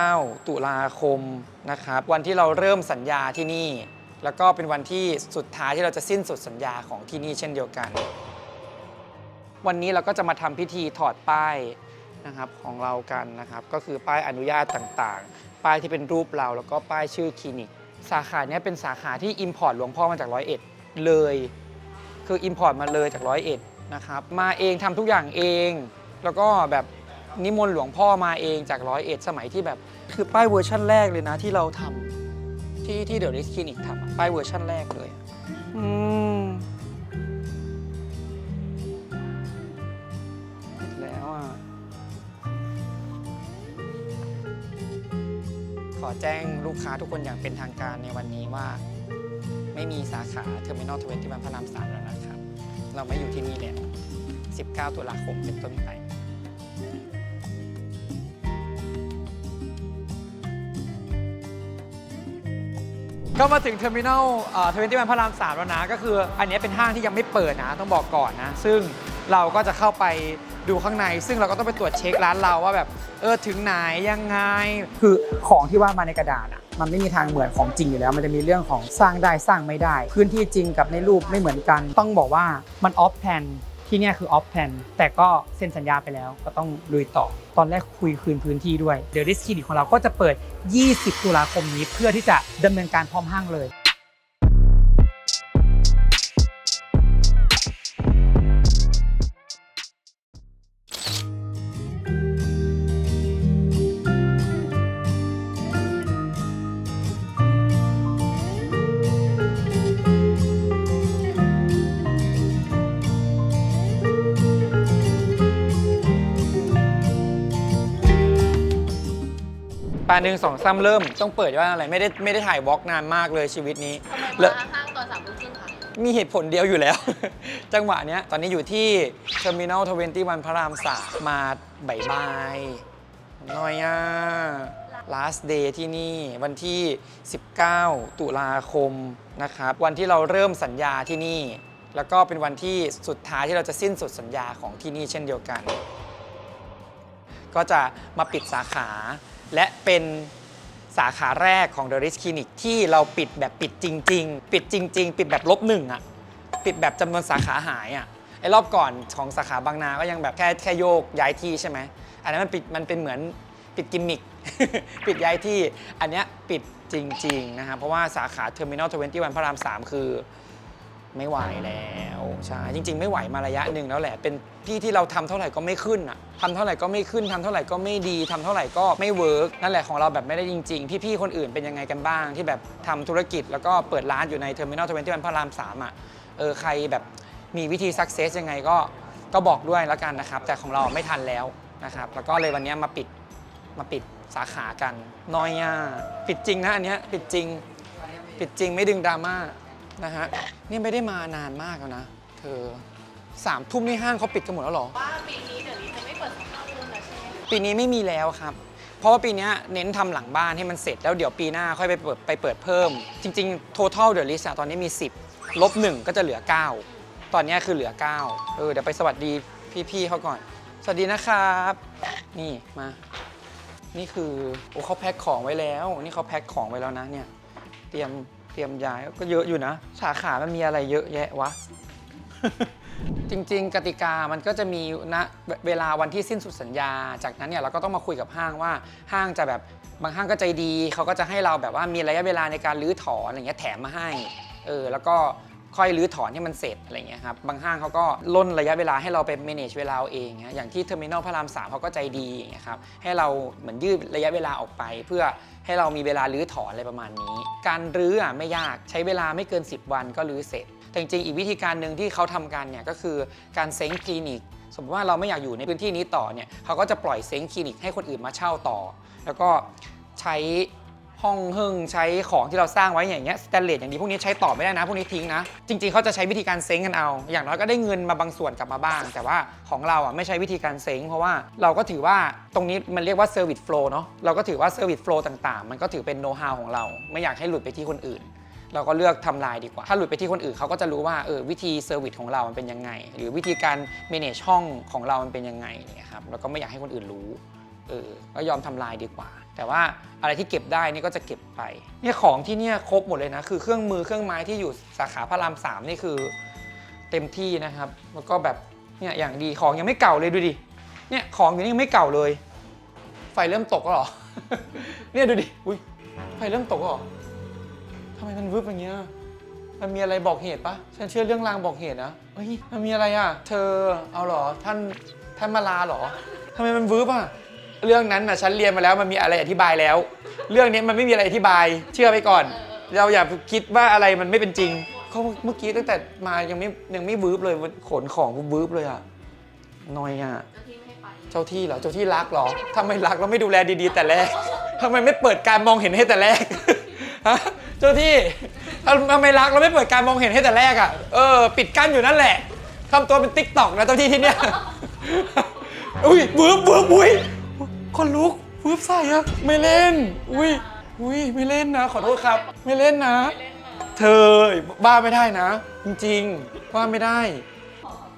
19 ตุลาคมนะครับวันที่เราเริ่มสัญญาที่นี่ แล้วก็เป็นวันที่สุดท้ายที่เราจะสิ้นสุดสัญญาของที่นี่เช่นเดียวกัน วันนี้เราก็จะมาทำพิธีถอดป้ายนะครับของเรากันนะครับ ก็คือป้ายอนุญาตต่างๆ ป้ายที่เป็นรูปเราแล้วก็ป้ายชื่อคลินิก สาขาเนี้ยเป็นสาขาที่อิมพอร์ตหลวงพ่อมาจากร้อยเอ็ดเลย คืออิมพอร์ตมาเลยจากร้อยเอ็ดนะครับมาเองทำทุกอย่างเอง แล้วก็แบบ นิมนต์หลวงพ่อมาเองจากร้อยเอ็ดสมัยที่แบบ คือป้ายเวอร์ชั่นแรกเลยนะที่เราทำที่ที่เดอะริสคลินิกทำอะป้ายเวอร์ชั่นแรกเลยอะอืมแล้วอะขอแจ้งลูกค้าทุกคนอย่างเป็นทางการในวันนี้ว่า ไม่มีสาขาเทอร์มินอลทเวนตี้วันพระรามสามแล้วนะครับ เราไม่อยู่ที่นี่แล้ว19 ตุลาคมเป็นต้นไป ก็มาถึงเทอร์มินอลทเวนตี้วันพระรามสามแล้วนะ ก็คืออันนี้เป็นห้างที่ยังไม่เปิดนะ ต้องบอกก่อนนะ ซึ่งเราก็จะเข้าไปดูข้างใน ซึ่งเราก็ต้องไปตรวจเช็คร้านเราว่าแบบ เออถึงไหนยังไง คือของที่ว่ามาในกระดาษอะ มันไม่มีทางเหมือนของจริงอยู่แล้ว มันจะมีเรื่องของสร้างได้สร้างไม่ได้ พื้นที่จริงกับในรูปไม่เหมือนกัน ต้องบอกว่ามันออฟแพน ที่นี่คือออฟแพนแต่ก็เซ็นสัญญาไปแล้วก็ต้องลุยต่อ ตอนแรกคุยคืนพื้นที่ด้วยเดอะริสคีดิของเราก็จะเปิด 20 ตุลาคมนี้เพื่อที่จะดำเนินการพร้อมห้างเลย ปลาหนึ่งสองซ้ำเริ่มต้องเปิดว่าอะไรไม่ได้ไม่ได้ถ่ายวอล์กนานมากเลยชีวิตนี้ทำไมแล้วมาห้างตอนสามทุ่มครึ่งคะมีเหตุผลเดียวอยู่แล้ว จังหวะเนี้ยตอนนี้อยู่ที่ Terminal 21พระรามสามมาบ่ายบายหน้อยอะ last day ที่นี่วันที่ 19 ตุลาคมนะครับ วันที่เราเริ่มสัญญาที่นี่ แล้วก็เป็นวันที่สุดท้ายที่เราจะสิ้นสุดสัญญาของที่นี่เช่นเดียวกัน ก็จะมาปิดสาขา และเป็นสาขาแรกของ The Rich Clinic ที่เราปิดแบบปิดจริง ๆ ปิดจริง ๆ ปิดแบบลบหนึ่งอะปิดแบบจำนวนสาขาหายอะไอ้รอบก่อนของสาขาบางนาก็ยังแบบแค่แค่โยกย้ายที่ใช่ไหมอันนั้นมันปิดมันเป็นเหมือนปิดกิมมิค ปิดย้ายที่ อันเนี้ยปิดจริง ๆ นะครับเพราะว่าสาขา Terminal 21พระราม 3 คือ ไม่ไหวแล้วใช่จริง ๆ ไม่ไหวมาระยะหนึ่งแล้วแหละ เป็นที่ที่เราทำเท่าไหร่ก็ไม่ขึ้นอะทำเท่าไหร่ก็ไม่ขึ้นทำเท่าไหร่ก็ไม่ดีทำเท่าไหร่ก็ไม่เวิร์กนั่นแหละของเราแบบไม่ได้จริง ๆ พี่ๆคนอื่นเป็นยังไงกันบ้าง ที่แบบทำธุรกิจแล้วก็เปิดร้านอยู่ในเทอร์มินอลทเวนตี้วันพระรามสามอะเออใครแบบมีวิธีสักเซสยังไงก็ก็บอกด้วยแล้วกันนะครับ แต่ของเราไม่ทันแล้วนะครับ แล้วก็เลยวันนี้มาปิดมาปิดสาขากันน้อยอะปิดจริงนะอันเนี้ยปิดจริง ปิดจริงไม่ดึงดราม่า นะฮะนี่ไม่ได้มานานมากแล้วนะ เธอสามทุ่มนี่ห้างเขาปิดกันหมดแล้วเหรอ ว่าปีนี้เดี๋ยวนี้จะไม่เปิดสองทุ่มแล้วใช่ไหมปีนี้ไม่มีแล้วครับ เพราะว่าปีเนี้ยเน้นทำหลังบ้านให้มันเสร็จแล้วเดี๋ยวปีหน้าค่อยไปเปิดไปเปิดเพิ่ม จริงๆ total the list อะตอนนี้มี 10 ลบ 1 ก็จะเหลือ 9 ตอนเนี้ยคือเหลือ 9 เออ เดี๋ยวไปสวัสดีพี่ๆเขาก่อน สวัสดีนะครับ นี่มา นี่คือ โอ้เขาแพ็คของไว้แล้ว นี่เขาแพ็คของไว้แล้วนะเนี่ย เตรียม เตรียมย้ายก็เยอะอยู่นะ สาขามันมีอะไรเยอะแยะวะ จริง ๆ กติกามันก็จะมีนะเวเวลาวันที่สิ้นสุดสัญญา จากนั้นเนี่ยเราก็ต้องมาคุยกับห้างว่าห้างจะแบบบางห้างก็ใจดีเขาก็จะให้เราแบบว่ามีระยะเวลาในการรื้อถอนอะไรเงี้ยแถมมาให้เออแล้วก็ ค่อยรื้อถอนให้มันเสร็จอะไรเงี้ยครับบางห้างเขาก็ล่นระยะเวลาให้เราไป manage เวลาเองอย่างที่เทอร์มินอลพระรามสามเขาก็ใจดีอย่างเงี้ยครับให้เราเหมือนยืดระยะเวลาออกไป เพื่อให้เรามีเวลารื้อถอนอะไรประมาณนี้ การรื้ออะไม่ยากใช้เวลาไม่เกิน 10 วันก็รื้อเสร็จ แต่จริงๆอีกวิธีการหนึ่งที่เขาทำกันเนี่ยก็คือการเซ้งคลินิกสมมติว่าเราไม่อยากอยู่ในพื้นที่นี้ต่อเนี่ยเขาก็จะปล่อยเซ้งคลินิกให้คนอื่นมาเช่าต่อ แล้วก็ใช้ ห้องหึ่งใช้ของที่เราสร้างไว้อย่างเงี้ยสแตนเลสอย่างนี้พวกนี้ใช้ต่อไม่ได้นะ พวกนี้ทิ้งนะ จริง ๆเขาจะใช้วิธีการเซ้งกันเอา อย่างน้อยก็ได้เงินมาบางส่วนกลับมาบ้าง แต่ว่าของเราอะไม่ใช้วิธีการเซ้งเพราะว่าเราก็ถือว่าตรงนี้มันเรียกว่าเซอร์วิสโฟล์เนาะเราก็ถือว่าเซอร์วิสโฟล์ต่างๆ มันก็ถือเป็นโน้ตฮาวของเรา ไม่อยากให้หลุดไปที่คนอื่นเราก็เลือกทำลายดีกว่า ถ้าหลุดไปที่คนอื่นเขาก็จะรู้ว่าเออวิธีเซอร์วิสของเรา มันเป็นยังไง หรือวิธีการ manage ห้องของเรา มันเป็นยังไงเนี่ยครับ แล้วก็ไม่อยากให้คนอื่นรู้ เออก็ยอมทำลายดีกว่า แต่ว่าอะไรที่เก็บได้นี่ก็จะเก็บไปเนี่ยของที่เนี่ยครบหมดเลยนะ คือเครื่องมือเครื่องไม้ที่อยู่สาขาพระรามสามนี่คือเต็มที่นะครับแล้วก็แบบเนี่ยอย่างดีของยังไม่เก่าเลยดูดิเนี่ยของอยู่นี่ยังไม่เก่าเลย ไฟเริ่มตกแล้วหรอ เนี่ยดูดิอุ้ยไฟเริ่มตกแล้วหรอทำไมมันวึบอย่างเงี้ยมันมีอะไรบอกเหตุปะฉันเชื่อเรื่องรางบอกเหตุนะเฮ้ยมันมีอะไรอะ เธอเอาหรอท่านท่านมาลาหรอทำไมมันวึบอะ เรื่องนั้นน่ะฉันเรียนมาแล้วมันมีอะไรอธิบายแล้ว เรื่องนี้มันไม่มีอะไรอธิบาย เชื่อไปก่อน เราอย่าคิดว่าอะไรมันไม่เป็นจริงเขาเมื่อกี้ตั้งแต่มายังไม่ยังไม่วืบเลยขนของวืบเลยอะนอยอะเจ้าที่ไม่ให้ไปเจ้าที่เหรอเจ้าที่รักเหรอทำไมรักแล้วไม่ดูแลดีๆ แต่แรกทำไมไม่เปิดการมองเห็นให้แต่แรกฮะเจ้าที่ทำไมรักแล้วไม่เปิดการมองเห็นให้แต่แรกอะเออปิดกั้นอยู่นั่นแหละทำตัวเป็นติ๊กตอกนะเจ้าที่ที่เนี้ยอุ้ยวืบวืบอุ้ย คนลุกฟืบใส่อะไม่เล่น อุ้ยอุ้ยไม่เล่นนะ ขอโทษครับ ไม่เล่นนะ เธอบ้าไม่ได้นะ จริงๆบ้าไม่ได้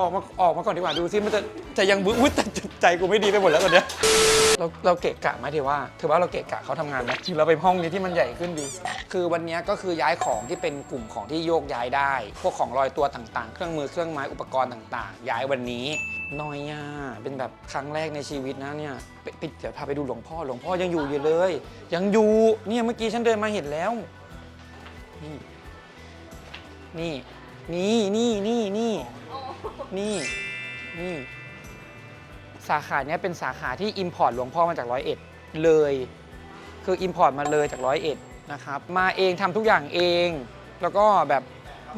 ออกมาออกมาก่อนดีกว่าดูซิมันจะจะยังบึ้อุ้ยแต่ใจกูไม่ดีไปหมดแล้วตอนเนี้ยเราเราเกะกะไหมถือว่าถือว่าเราเกะกะเขาทำงานไหมหรือเราไปห้องนี้ที่มันใหญ่ขึ้นดี คือวันเนี้ยก็คือย้ายของที่เป็นกลุ่มของที่โยกย้ายได้ พวกของลอยตัวต่างๆ เครื่องมือเครื่องไม้อุปกรณ์ต่างๆ ย้ายวันนี้น้อยอะเป็นแบบครั้งแรกในชีวิตนะเนี่ยไปไปเดี๋ยวพาไปดูหลวงพ่อหลวงพ่อยังอยู่อยู่เลย ยังอยู่เนี่ยเมื่อกี้ฉันเดินมาเห็นแล้ว นี่ นี่ นี่ นี่ นี่ นี่นี่สาขาเนี้ยเป็นสาขาที่ Import หลวงพ่อมาจากร้อยเอ็ดเลย คือ Import มาเลยจากร้อยเอ็ดนะครับ มาเองทำทุกอย่างเอง แล้วก็แบบ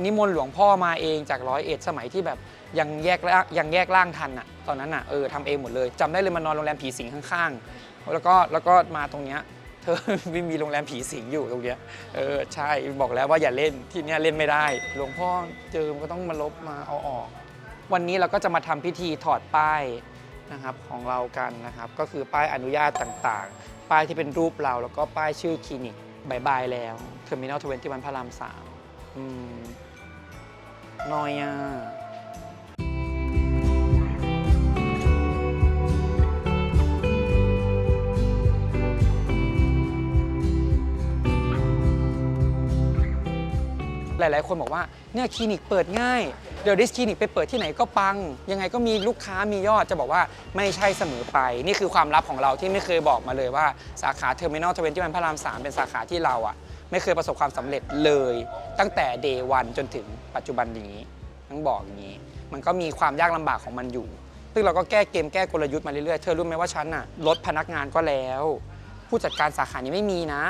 นิมนต์หลวงพ่อมาเองจากร้อยเอ็ดสมัยที่แบบยังแยกร่างยังแยกร่างทันอะตอนนั้นอะเออทำเองหมดเลยจำได้เลยมานอนโรงแรมผีสิงข้างๆ แล้วก็แล้วก็มาตรงเนี้ย ธอไม่มีโรงแรมผีสิงอยู่ตรงเนี้ยเออใช่บอกแล้วว่าอย่าเล่นที่เนี้ยเล่นไม่ได้ หลวงพ่อเจอมก็ต้องมาลบมาเอาออก วันนี้เราก็จะมาทำพิธีถอดป้ายนะครับของเรากันนะครับ ก็คือป้ายอนุญาตต่างๆ ป้ายที่เป็นรูปเราแล้วก็ป้ายชื่อคลินิกบายบายแล้ว Terminal 21พระราม3อืมนอยอะ หลาย ๆ คนบอกว่าเนี่ยคลินิกเปิดง่าย เดี๋ยวดิสคลินิกไปเปิดที่ไหนก็ปัง ยังไงก็มีลูกค้ามียอดจะบอกว่าไม่ใช่เสมอไป นี่คือความลับของเราที่ไม่เคยบอกมาเลยว่าสาขาเทอร์มินอลทเวนตี้วันพระราม3เป็นสาขาที่เราอะไม่เคยประสบความสำเร็จเลย ตั้งแต่เดย์วันจนถึงปัจจุบันนี้ต้องบอกอย่างนี้ มันก็มีความยากลำบากของมันอยู่ ซึ่งเราก็แก้เกมแก้กลยุทธ์มาเรื่อย ๆ เธอรู้ไหมว่าฉันน่ะลดพนักงานก็แล้ว ผู้จัดการสาขานี้ไม่มีนะ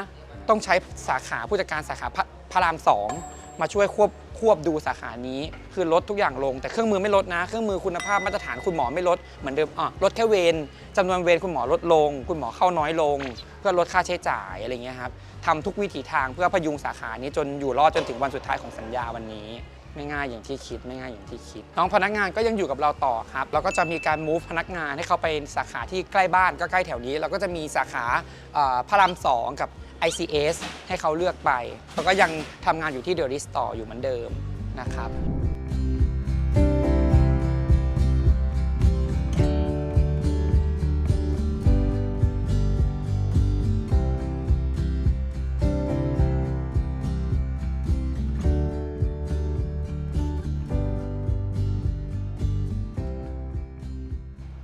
ต้องใช้สาขาผู้จัดการสาขาพระรามสอง มาช่วยควบควบดูสาขานี้ คือลดทุกอย่างลง แต่เครื่องมือไม่ลดนะ เครื่องมือคุณภาพมาตรฐานคุณหมอไม่ลดเหมือนเดิมอะลดแค่เวรจำนวนเวรคุณหมอลดลง คุณหมอเข้าน้อยลง เพื่อลดค่าใช้จ่ายอะไรเงี้ยครับทำทุกวิถีทางเพื่อพยุงสาขานี้จนอยู่รอดจนถึงวันสุดท้ายของสัญญาวันนี้ไม่ง่ายอย่างที่คิดไม่ง่ายอย่างที่คิด น้องพนักงานก็ยังอยู่กับเราต่อครับแล้วก็จะมีการ move พนักงานให้เขาไปสาขาที่ใกล้บ้านก็ใกล้แถวนี้ เราก็จะมีสาขาพระรามสองกับ ICS ให้เขาเลือกไปแล้วก็ยังทำงานอยู่ที่เด e ริสต่ออยู่เหมือนเดิมนะครับ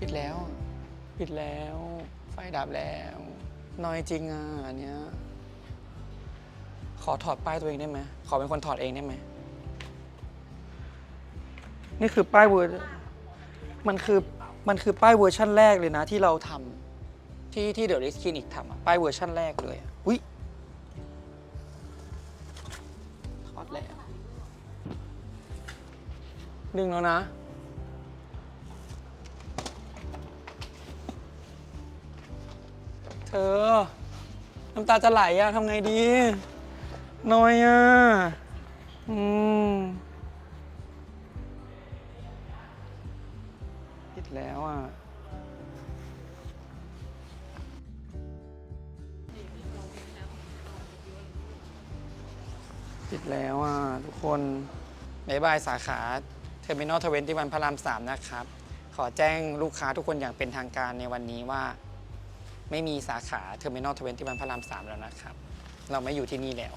ปิดแล้ว ปิดแล้ว ไฟดับแล้ว น้อยจริงอะเนี้ย ขอถอดป้ายตัวเองได้ไหมขอเป็นคนถอดเองได้ไหม นี่คือป้ายเวอร์มันคือ มันคือป้ายเวอร์ชั่นแรกเลยนะที่เราทำที่ที่เดอะริสคลินิกทำอะป้ายเวอร์ชั่นแรกเลยอะอุ้ยถอดแล้วดึงแล้วนะ เธอ น้ำตาจะไหลอะทำไงดี น้อยอะ อืมปิดแล้วอะ ปิดแล้วอะ ทุกคนบายบายสาขาเทอร์มินอลทเวนตี้วันพระรามสามนะครับ ขอแจ้งลูกค้าทุกคนอย่างเป็นทางการในวันนี้ว่า ไม่มีสาขา Terminal 21พระราม3แล้วนะครับ เราไม่อยู่ที่นี่แล้ว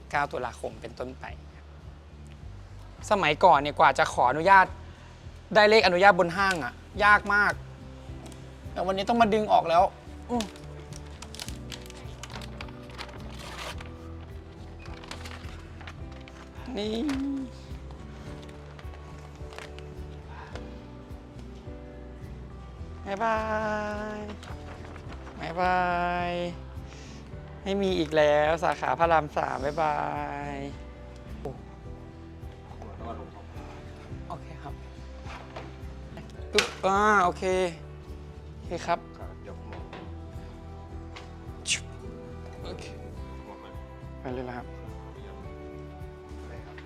19 ตุลาคมเป็นต้นไป สมัยก่อนเนี่ยกว่าจะขออนุญาตได้เลขอนุญาตบนห้างอะ่ะยากมาก แต่วันนี้ต้องมาดึงออกแล้วนี่บายบายบายบาย ไม่มีอีกแล้วสาขาพระรามสามบายบายโอ้โอเคครับปึ๊บอ่าโอเค โอเคครับครับเดี๋ยวผมบอกชุบโอเค บอกมันไปเลยนะครับ ได้ครับ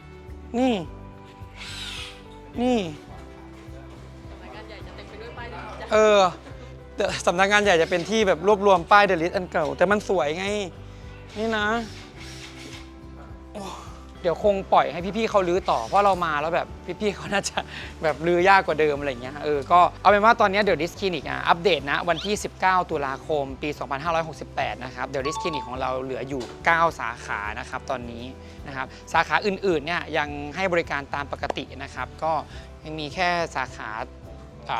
นี่ นี่สำนักงานใหญ่จะเต็มไปด้วยป้ายเดลิสจ้ะ เออเดี๋ยว สำนักงานใหญ่จะเป็นที่แบบรวบรวมป้ายเดลิสอันเก่า แต่มันสวยไง นี่นะ เดี๋ยวคงปล่อยให้พี่ๆเขาลื้อต่อ เพราะเรามาแล้วแบบพี่ๆเขาน่าจะแบบลื้อยากกว่าเดิมอะไรอย่างเงี้ยเออก็เอาเป็นว่าตอนนี้เดี๋ยวดิสคลินิกอะอัปเดตนะวันที่ 19 ตุลาคมปี 2568 นะครับเดี๋ยวดิสคลินิกของเราเหลืออยู่ 9 สาขานะครับตอนนี้นะครับสาขาอื่นๆเนี่ยยังให้บริการตามปกตินะครับก็ยังมีแค่สาขา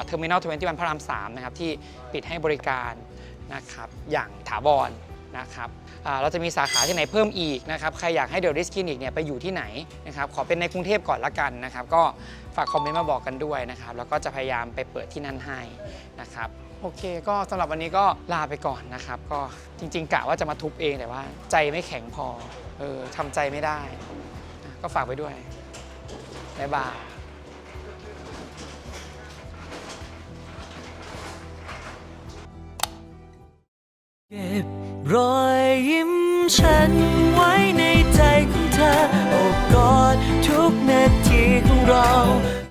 เทอร์มินอล21พระราม3นะครับที่ปิดให้บริการนะครับอย่างถาวรนะครับเราจะมีสาขาที่ไหนเพิ่มอีกนะครับ ใครอยากให้เดลดิสคลินิกเนี่ยไปอยู่ที่ไหนนะครับ ขอเป็นในกรุงเทพก่อนละกันนะครับ ก็ฝากคอมเมนต์มาบอกกันด้วยนะครับ แล้วก็จะพยายามไปเปิดที่นั่นให้นะครับ โอเค ก็สำหรับวันนี้ก็ลาไปก่อนนะครับ ก็จริงๆกะว่าจะมาทุบเองแต่ว่า ใจไม่แข็งพอ เออทำใจไม่ได้ ก็ฝากไว้ด้วยบ๊ายบาย เก็บรอยยิ้มฉันไว้ในใจของเธอโอบกอดทุกนาทีของเรา